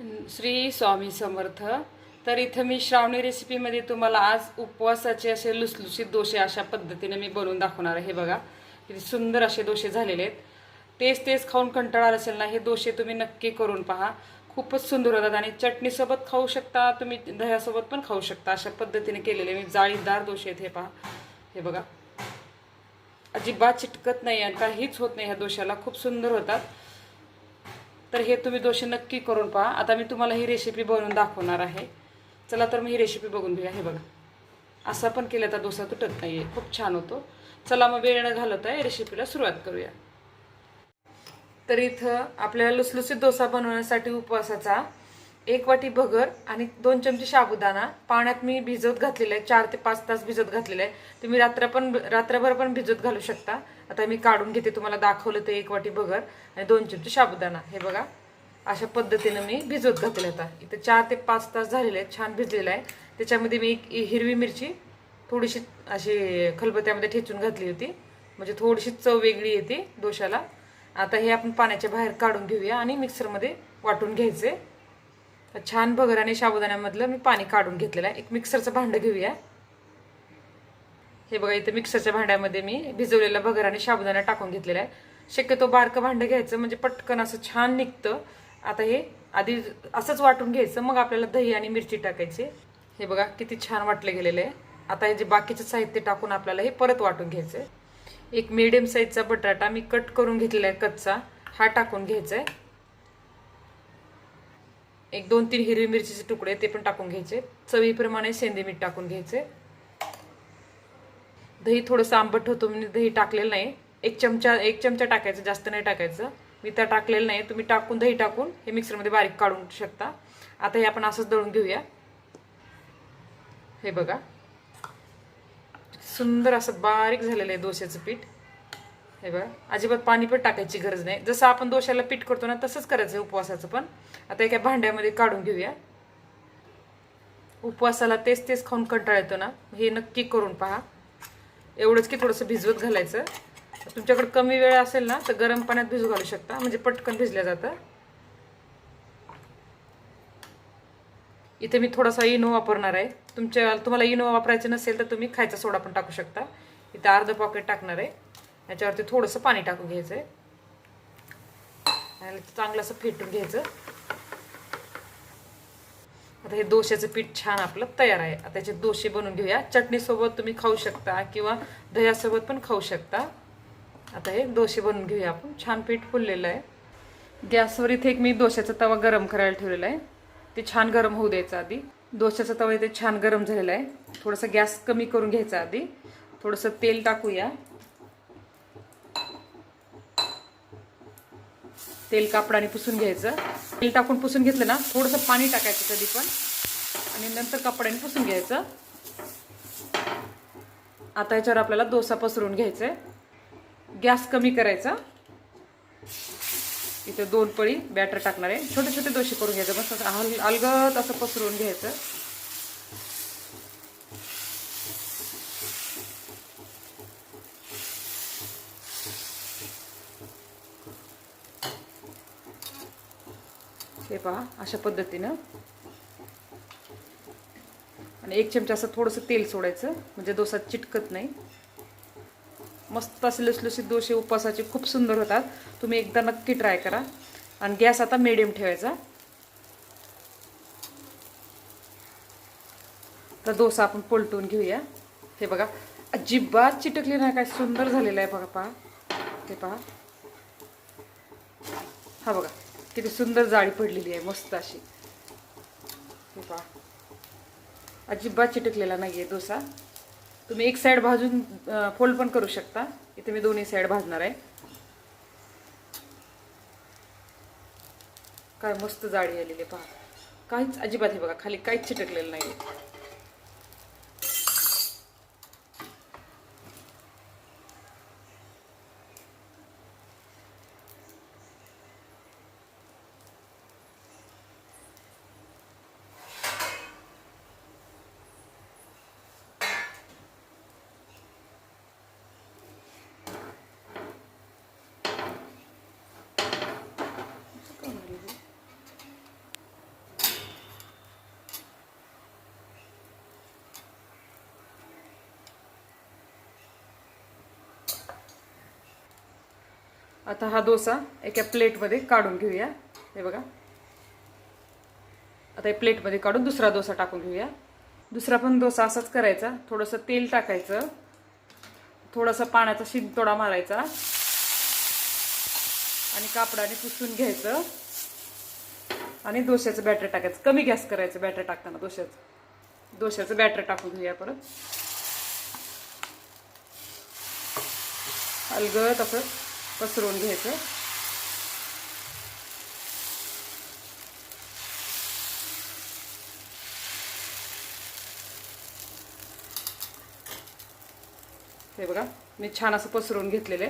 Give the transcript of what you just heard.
श्री स्वामी समर्थ. तर इथं मी श्रावणी रेसिपीमध्ये तुम्हाला आज उपवासाचे असे लुसलुसीत डोसे अशा पद्धतीने मी बनवून दाखवणार आहे. हे बघा किती सुंदर असे डोसे झालेले आहेत. तेच तेच खाऊन कंटाळा असेल ना हे डोसे तुम्ही नक्की करून पहा. खूपच सुंदर होतात आणि चटणीसोबत खाऊ शकता तुम्ही दह्यासोबत पण खाऊ शकता. अशा पद्धतीने केलेले मी जाळीदार दोसे आहेत हे पहा. हे बघा. अजिबात चिटकत नाही आणि काहीच होत नाही ह्या दोशाला खूप सुंदर होतात. तर हे तुम्ही दोषे नक्की करून पहा. आता मी तुम्हाला ही रेसिपी बनवून दाखवणार आहे. चला तर मी ही रेसिपी बघून घेऊया. हे बघा. असा पण केला तर डोसा तुटत नाही आहे खूप छान होतो. चला मग वेळ न आहे रेसिपीला सुरुवात करूया. तर इथं आपल्याला लुसलुसीत डोसा बनवण्यासाठी उपवासाचा एक वाटी भगर आणि दोन चमचे साबुदाणा. पाण्यात मी भिजत घातलेलं आहे. चार ते पाच तास भिजत घातलेलं आहे. तुम्ही रात्र पण रात्रभर पण भिजत घालू शकता. आता मी काढून घेते तुम्हाला दाखवलं ते एक वाटी भगर आणि दोन चमचे साबुदाणा. हे बघा अशा पद्धतीनं मी भिजत घातले आता. इथं चार ते पाच तास झालेले आहेत छान भिजलेलं आहे. त्याच्यामध्ये मी एक हिरवी मिरची थोडीशी अशी खलबत्त्यामध्ये ठेचून घातली होती. म्हणजे थोडीशी चव वेगळी येते दोशाला आता हे आपण पाण्याच्या बाहेर काढून घेऊया आणि मिक्सरमध्ये वाटून घ्यायचे. तर छान भगर आणि साबुदाण्यामधलं मी पाणी काढून घेतलेलं आहे. एक मिक्सरचं भांडं घेऊया. हे बघा इथं मिक्सरच्या भांड्यामध्ये मी भिजवलेला भगर आणि साबुदाणा टाकून घेतलेला आहे. शक्यतो बारकं भांडं घ्यायचं म्हणजे पटकन असं छान निघतं. आता हे आधी असंच वाटून घ्यायचं मग आपल्याला दही आणि मिरची टाकायची. हे बघा किती छान वाटलं गेलेलं आहे. आता हे जे बाकीचं साहित्य टाकून आपल्याला हे परत वाटून घ्यायचं आहे. एक मिडियम साईजचा बटाटा मी कट करून घेतलेला आहे कच्चा. हा टाकून घ्यायचा आहे. एक दोन तीन हिरवी मिरचीचे तुकडे ते पण टाकून घ्यायचे. चवीप्रमाणे सेंदे मीठ टाकून घ्यायचे. दही थोडंसं आंबट होतो मी दही टाकलेलं नाही. एक चमचा एक चमचा टाकायचं जास्त नाही टाकायचं. मी त्या टाकलेलं नाही. तुम्ही टाकून दही टाकून हे मिक्सरमध्ये बारीक काढून शकता. आता हे आपण असंच दळून घेऊया. हे बघा. सुंदर असं बारीक झालेलं आहे डोश्याचं पीठ. हे बघा अजिबात पाणी पण टाकायची गरज नाही. जसं आपण दोशाला पीठ करतो ना तसंच करायचं आहे उपवासाचं पण. आता एका भांड्यामध्ये काढून घेऊया. उपवासाला तेच तेच खाऊन कंटाळा येतो ना. हे नक्की करून पहा. एवढंच की थोडंसं भिजवत घालायचं. तुमच्याकडे कमी वेळ असेल ना तर गरम पाण्यात भिजू घालू शकता. म्हणजे पटकन भिजल्या जातं. इथे मी थोडासा इनो वापरणार आहे. तुमच्या तुम्हाला इनो वापरायचं नसेल तर तुम्ही खायचा सोडा पण टाकू शकता. इथे अर्धं पॉकेट टाकणार आहे. याच्यावरती थोडंसं पाणी टाकून घ्यायचं आहे चांगलं असं फेटून घ्यायचं. आता हे दोश्याचं पीठ छान आपलं तयार आहे. आता याचे दोशे बनवून घेऊया. चटणीसोबत तुम्ही खाऊ शकता किंवा दह्यासोबत पण खाऊ शकता. आता हे दोशे बनवून घेऊया आपण. छान पीठ फुललेलं आहे. गॅसवर इथे एक मी दोश्याचा तवा गरम करायला ठेवलेला आहे. ते छान गरम होऊ द्यायचं आधी. दोश्याचा तवा इथे छान गरम झालेला आहे. थोडंसं गॅस कमी करून घ्यायचा आधी. थोडंसं तेल टाकूया. तेल कापडाने पुसून घ्यायचं. तेल टाकून पुसून घेतलं ना थोडंसं पाणी टाकायचं कधी पण. आणि नंतर कपड्याने पुसून घ्यायचं. आता याच्यावर आपल्याला डोसा पसरून घ्यायचा आहे गॅस कमी करायचा. इथे दोन पळी बॅटर टाकणार आहे. छोटे छोटे दोशे करून घ्यायचं. बस असं हल अलगद असं पसरून घ्यायचं. हे पहा अशा पद्धतीनं. आणि एक चमचा असं थोडंसं तेल सोडायचं म्हणजे डोसा चिटकत नाही. मस्त असे लुसलुसीत दोसे उपवासाचे खूप सुंदर होतात. तुम्ही एकदा नक्की ट्राय करा. आणि गॅस आता मिडियम ठेवायचा. तर डोसा आपण पलटून घेऊया. हे बघा अजिबात चिटकली नाही काय सुंदर झालेलं आहे बघा पहा. ते पहा. हा बघा. किती सुंदर जाळी पडलेली आहे मस्त अशी. हे पहा. अजिबात चिटकलेला नाही आहे डोसा. तुम्ही एक साईड भाजून फोल्ड पण करू शकता. इथे मी दोन्ही साईड भाजणार आहे. काय मस्त जाळी आलेली पहा. काहीच अजिबात हे बघा खाली काहीच चिटकलेलं नाही आहे आता हा डोसा एका प्लेटमध्ये काढून घेऊया. हे बघा. आता हे प्लेटमध्ये काढून दुसरा डोसा टाकून घेऊया. दुसरा पण डोसा असाच करायचा. थोडंसं तेल टाकायचं. थोडासा पाण्याचा शिंतोडा मारायचा. आणि कापडाने पुसून घ्यायचं. आणि डोश्याचं बॅटर टाकायचं. कमी गॅस करायचं बॅटर टाकताना डोश्याचं. डोश्याचं बॅटर टाकून घेऊया परत. अलगत असं पसरवून घ्यायचं. हे बघा मी छान असं पसरवून घेतलेलं आहे.